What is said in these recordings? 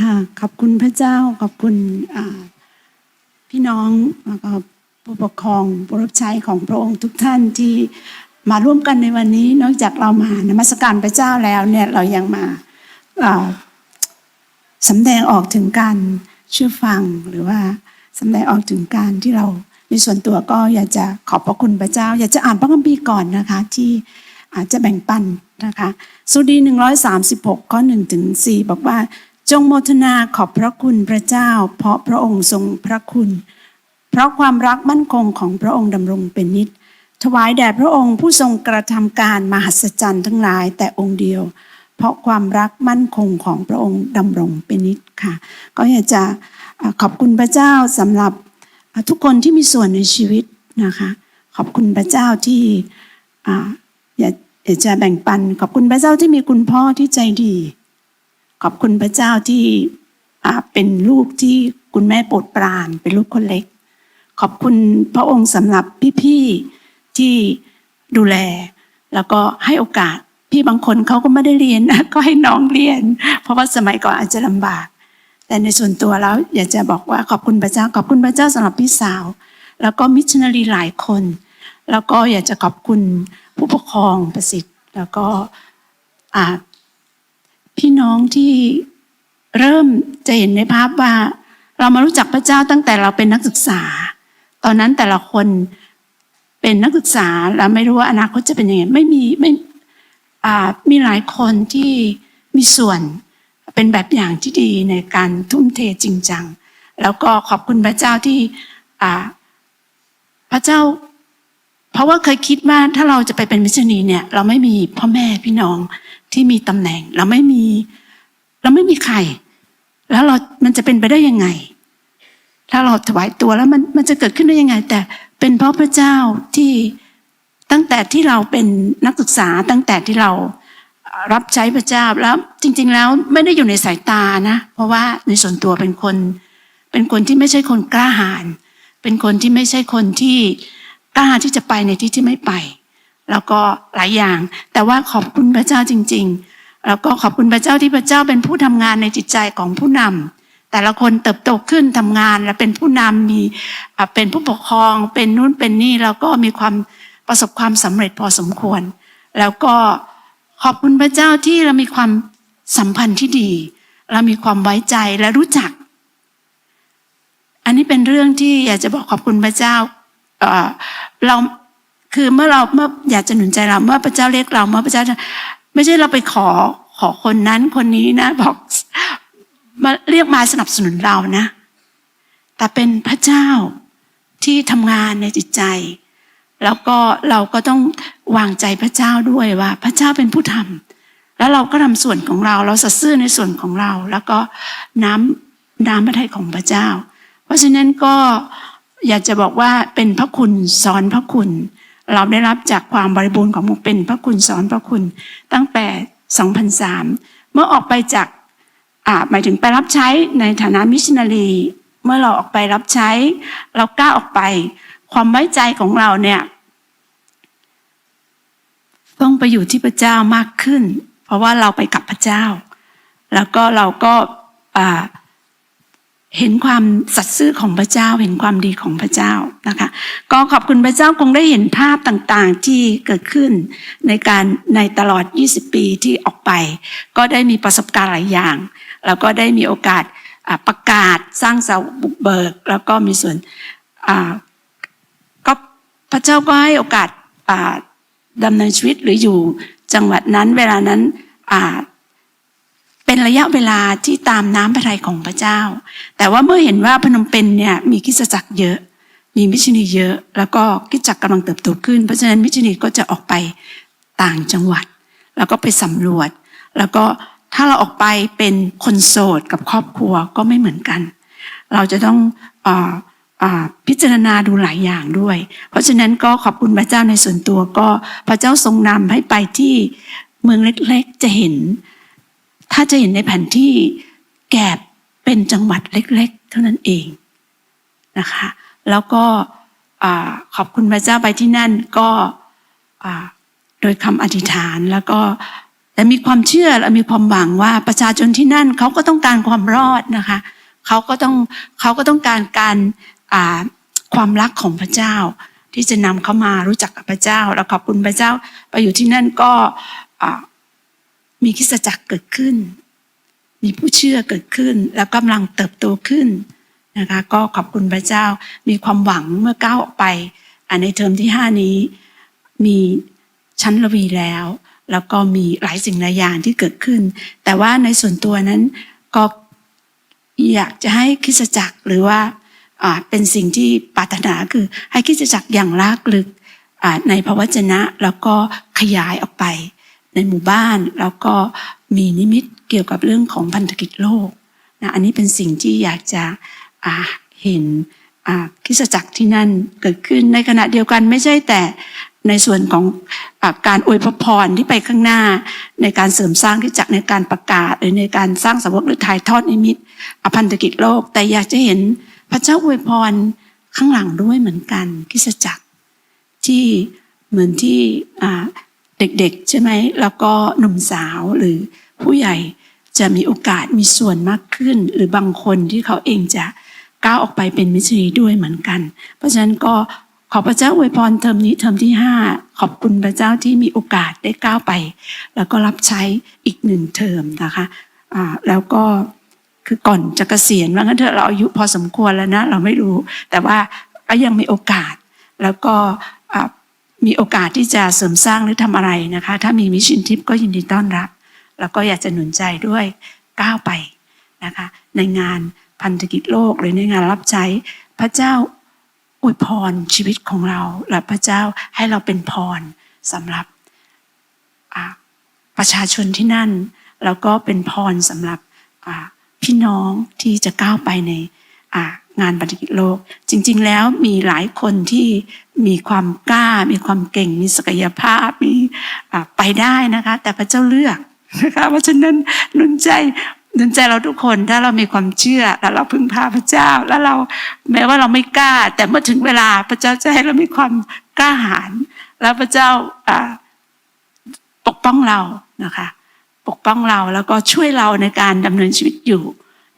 ค่ะ ขอบคุณพระเจ้า ขอบคุณพี่น้องแล้วก็ผู้ปกครองผู้รับใช้ของพระองค์ทุกท่านที่มาร่วมกันในวันนี้ นอกจากเรามานมัสการพระเจ้าแล้วเนี่ยเรายังมาอ่าสำแดงออกถึงการเชื่อฟังหรือว่าสำแดงออกถึงการที่เราในส่วนตัวก็อยากจะขอบพระคุณพระเจ้า อยากจะอ่านพระคัมภีร์ก่อนนะคะ ที่อาจจะแบ่งปันนะคะสุดี 136 ข้อ1ถึง4บอกว่า จงโมทนาขอบพระคุณพระเจ้า เพราะพระองค์ทรงพระคุณ เพราะความรักมั่นคงของพระองค์ดำรงเป็นนิจถวายแด่พระองค์ผู้ทรงกระทำการมหัศจรรย์ทั้งหลายแต่องค์เดียว เพราะความรักมั่นคงของพระองค์ดำรงเป็นนิจค่ะ ก็อยากจะขอบคุณพระเจ้าสำหรับทุกคนที่มีส่วนในชีวิตนะคะ ขอบคุณพระเจ้าที่อยากจะแบ่งปัน ขอบคุณพระเจ้าที่มีคุณพ่อที่ใจดี ขอบคุณพระเจ้าที่เป็นลูกที่คุณแม่โปรดปรานเป็นลูกคนเล็ก ขอบคุณพระองค์สำหรับพี่ๆที่ดูแล แล้วก็ให้โอกาสพี่บางคนเขาก็ไม่ได้เรียนนะก็ให้น้องเรียน เพราะว่าสมัยก่อนอาจจะลำบาก แต่ในส่วนตัวแล้วอยากจะบอกว่าขอบคุณพระเจ้า ขอบคุณพระเจ้าสำหรับพี่สาว แล้วก็มิชชันนารีหลายคน แล้วก็อยากจะขอบคุณผู้ปกครองประสิทธิ์ แล้วก็อ่า พี่น้องที่เริ่มจะเห็นในภาพว่า เรามารู้จักพระเจ้าตั้งแต่เราเป็นนักศึกษา ตอนนั้นแต่ละคนเป็นนักศึกษาแล้วไม่รู้ว่าอนาคตจะเป็นยังไงไม่มีไม่อามีหลายคนที่มีส่วนเป็นแบบอย่างที่ดีในการทุ่มเทจริงจัง แล้วก็ขอบคุณพระเจ้าที่อาพระเจ้า เพราะว่าเคยคิดว่าถ้าเราจะไปเป็นมิชชันนีเนี่ย เราไม่มีพ่อแม่พี่น้อง ที่มีตำแหน่ง เราไม่มี เราไม่มีใคร แล้วเรา มันจะเป็นไปได้ยังไง ถ้าเราถวายตัวแล้วมันมันจะเกิดขึ้นได้ยังไง แต่เป็นเพราะพระเจ้าที่ตั้งแต่ที่เราเป็นนักศึกษาตั้งแต่ที่เรารับใช้พระเจ้าแล้วจริง ๆ แล้วไม่ได้อยู่ในสายตานะ เพราะว่าในส่วนตัวเป็นคน เป็นคนที่ไม่ใช่คนกล้าหาญเป็นคนที่ไม่ใช่คนที่กล้าที่จะไปในที่ที่ไม่ไป แล้วก็หลายอย่าง แต่ว่าขอบคุณพระเจ้าจริง ๆ แล้วก็ขอบคุณพระเจ้าที่พระเจ้าเป็นผู้ทำงานในจิตใจของผู้นำแต่ละคนเติบโตขึ้นทำงานและเป็นผู้นำมีเป็นผู้ปกครองเป็นนู่นเป็นนี่แล้วก็มีความประสบความสำเร็จพอสมควร แล้วก็ขอบคุณพระเจ้าที่เรามีความสัมพันธ์ที่ดี เรามีความไว้ใจและรู้จัก อันนี้เป็นเรื่องที่อยากจะบอกขอบคุณพระเจ้าเเรา คือเมื่อเราเมื่ออยากจะหนุนใจเราเมื่อพระเจ้าเรียกเราเมื่อพระเจ้าไม่ใช่เราไปขอขอคนนั้นคนนี้นะ บอกมาเรียกมาสนับสนุนเรานะ แต่เป็นพระเจ้าที่ทำงานในจิตใจ แล้วก็เราก็ต้องวางใจพระเจ้าด้วยว่า พระเจ้าเป็นผู้ทำแล้วเราก็ทำส่วนของเรา เราสัตย์ซื่อในส่วนของเรา แล้วก็น้ำน้ำพระทัยของพระเจ้า เพราะฉะนั้นก็อยากจะบอกว่าเป็นพระคุณสอนพระคุณ เราได้รับจากความบริบูรณ์ของเป็นพระคุณสอนพระคุณตั้งแต่ 2003 เมื่อออกไปจากหมายถึงไปรับใช้ในฐานะมิชชันนารีเมื่อเราออกไปรับใช้ เรากล้าออกไป ความไว้ใจของเราเนี่ยต้องไปอยู่ที่พระเจ้ามากขึ้น เพราะว่าเราไปกับพระเจ้า แล้วก็เราก็อ่า เห็นความสัตย์ซื่อของพระเจ้า เห็นความดีของพระเจ้านะคะ ก็ขอบคุณพระเจ้าคงได้เห็นภาพต่างๆที่เกิดขึ้นในการในตลอด 20 ปีที่ออกไป ก็ได้มีประสบการณ์หลายอย่าง แล้วก็ได้มีโอกาสประกาศสร้างเสาบุกเบิก แล้วก็มีส่วนก็พระเจ้าก็ให้โอกาสดำเนินชีวิตหรืออยู่จังหวัดนั้นเวลานั้น เป็นระยะเวลาที่ตามน้ำพระทัยของพระเจ้า แต่ว่าเมื่อเห็นว่าพนมเปญเนี่ยมีคริสตจักรเยอะ มีมิชชันนีเยอะ แล้วก็คริสตจักรกำลังเติบโตขึ้น เพราะฉะนั้นมิชชันนีก็จะออกไปต่างจังหวัด แล้วก็ไปสำรวจ แล้วก็ถ้าเราออกไปเป็นคนโสดกับครอบครัวก็ไม่เหมือนกัน เราจะต้องออพิจารณาดูหลายอย่างด้วย เพราะฉะนั้นก็ขอบคุณพระเจ้าในส่วนตัวก็พระเจ้าทรงนำให้ไปที่เมืองเล็กๆจะเห็น ถ้าจะเห็นในแผนที่แกบเป็นจังหวัดเล็ก ๆ เท่านั้นเองนะคะ แล้วก็ขอบคุณพระเจ้าไปที่นั่นก็โดยคำอธิษฐานแล้วก็แต่มีความเชื่อและมีความหวังว่าประชาชนที่นั่นเขาก็ต้องการความรอดนะคะเขาก็ต้องเขาก็ต้องการการความรักของพระเจ้า ที่จะนำเขามารู้จักกับพระเจ้า แล้วขอบคุณพระเจ้าไปอยู่ที่นั่นก็ มีคิสจักรเกิดขึ้น มีผู้เชื่อเกิดขึ้น แล้วกำลังเติบโตขึ้นนะคะก็ขอบคุณพระเจ้ามีความหวังเมื่อก้าวออกไปอ่าในเทอมที่ห้านี้มีชั้นระวีแล้ว แล้วก็มีหลายสิ่งหลายอย่างที่เกิดขึ้น แต่ว่าในส่วนตัวนั้นก็อยากจะให้คิสจักรหรือว่าเป็นสิ่งที่ปรารถนาคือให้คิสจักรอย่างลากลึกในพระวจนะ แล้วก็ขยายออกไป ในหมู่บ้าน แล้วก็มีนิมิตเกี่ยวกับเรื่องของพันธกิจโลกนะอันนี้เป็นสิ่งที่อยากจะเห็นคริสจักรที่นั่นเกิดขึ้นในขณะเดียวกันไม่ใช่แต่ในส่วนของอการอวยพรที่ไปข้างหน้า ในการเสริมสร้างคริสจักรในการประกาศ หรือในการสร้างสาวกหรือถ่ายทอดนิมิตอพันธกิจโลก แต่อยากจะเห็นพระเจ้าอวยพรข้างหลังด้วยเหมือนกันคริสจักรที่เหมือนที่ เด็กๆ ใช่ไหมแล้วก็หนุ่มสาวหรือผู้ใหญ่จะมีโอกาสมีส่วนมากขึ้น หรือบางคนที่เขาเองจะก้าวออกไปเป็นมิชรีด้วยเหมือนกัน เพราะฉะนั้นก็ขอพระเจ้าอวยพรเทอมนี้เทอมที่ห้าขอบคุณพระเจ้าที่มีโอกาสได้ก้าวไป แล้วก็รับใช้อีกหนึ่งเทอมนะคะอ่าแล้วก็คือก่อนจะเกษียณว่างั้นเถอะเราอายุพอสมควรแล้วนะ เราไม่รู้ แต่ว่าก็ยังมีโอกาส แล้วก็ มีโอกาสที่จะเสริมสร้างหรือทำอะไรนะคะ ถ้ามีมิชชั่นทิปก็ยินดีต้อนรับ แล้วก็อยากจะหนุนใจด้วยก้าวไปนะคะ ในงานพันธกิจโลกหรือในงานรับใช้พระเจ้าอวยพรชีวิตของเรา และพระเจ้าให้เราเป็นพรสำหรับประชาชนที่นั่น แล้วก็เป็นพรสำหรับพี่น้องที่จะก้าวไปใน งานพันธกิจโลก จริง ๆ แล้วมีหลายคนที่มีความกล้า มีความเก่ง มีศักยภาพมีไปได้นะคะ แต่พระเจ้าเลือกนะคะเพราะฉะนั้นนุนใจนุนใจเราทุกคนถ้าเรามีความเชื่อแล้วเราพึ่งพาพระเจ้า แล้วเราแม้ว่าเราไม่กล้า แต่เมื่อถึงเวลาพระเจ้าจะให้เรามีความกล้าหาญแล้วพระเจ้าปกป้องเรานะคะ ปกป้องเราแล้วก็ช่วยเราในการดำเนินชีวิตอยู่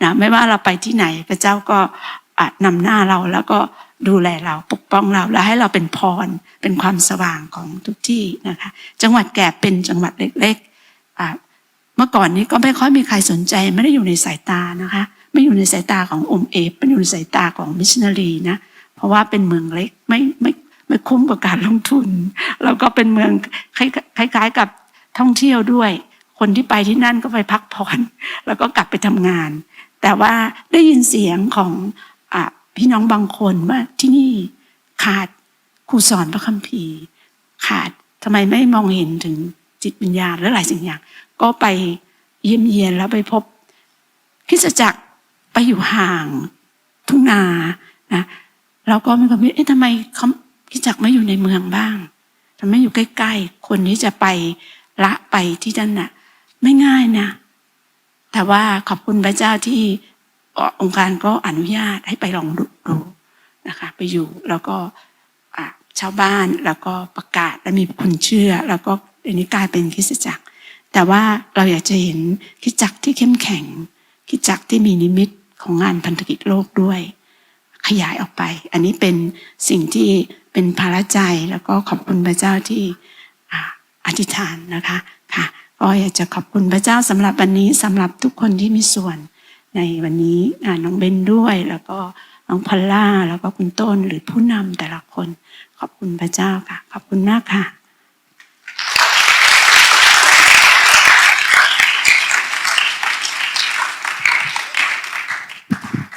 นะไม่ว่าเราไปที่ไหนพระเจ้าก็ นำหน้าเราแล้วก็ดูแลเราปกป้องเราแล้วให้เราเป็นพรเป็นความสว่างของทุกที่นะคะ จังหวัดแก่เป็นจังหวัดเล็กๆเมื่อก่อนนี้ก็ไม่ค่อยมีใครสนใจ ไม่ได้อยู่ในสายตานะคะ ไม่อยู่ในสายตาของอมเอฟไม่อยู่ในสายตาของมิชชันนารีนะเพราะว่าเป็นเมืองเล็กไม่ไม่ไม่คุ้มกับการลงทุน แล้วก็เป็นเมืองคล้ายๆกับท่องเที่ยวด้วย คนที่ไปที่นั่นก็ไปพักผ่อน แล้วก็กลับไปทำงาน แต่ว่าได้ยินเสียงของ พี่น้องบางคนว่าที่นี่ขาดครูสอนพระคัมภีร์ ขาดทำไมไม่มองเห็นถึงจิตวิญญาณและหลายสิ่งอย่าง ก็ไปเยี่ยมเยียนแล้วไปพบคิสตจักรไปอยู่ห่างทุ่งนานะเราก็มีความคิดเอ๊ะทำไมเขาคิสตจักรไม่อยู่ในเมืองบ้างทำไมอยู่ใกล้ๆ คนที่จะไปละไปที่นั่นน่ะ ไม่ง่ายนะ แต่ว่าขอบคุณพระเจ้าที่ องค์การก็อนุญาตให้ไปลองดูดูนะคะ ไปอยู่แล้วก็ชาวบ้านแล้วก็ประกาศและมีคนเชื่อ แล้วก็เดี๋ยวนี้กลายเป็นคริสตจักร แต่ว่าเราอยากจะเห็นคริสตจักรที่เข้มแข็งคริสตจักรที่มีนิมิตของงานพันธกิจโลกด้วย ขยายออกไป อันนี้เป็นสิ่งที่เป็นภาระใจแล้วก็ขอบคุณพระเจ้าที่อ่าอธิษฐานนะคะค่ะก็อยากจะขอบคุณพระเจ้าสำหรับวันนี้สำหรับทุกคนที่มีส่วน ในวันนี้น้องเบนด้วย แล้วก็น้องพอลล่า แล้วก็คุณต้นหรือผู้นำแต่ละคน ขอบคุณพระเจ้าค่ะ ขอบคุณมากค่ะ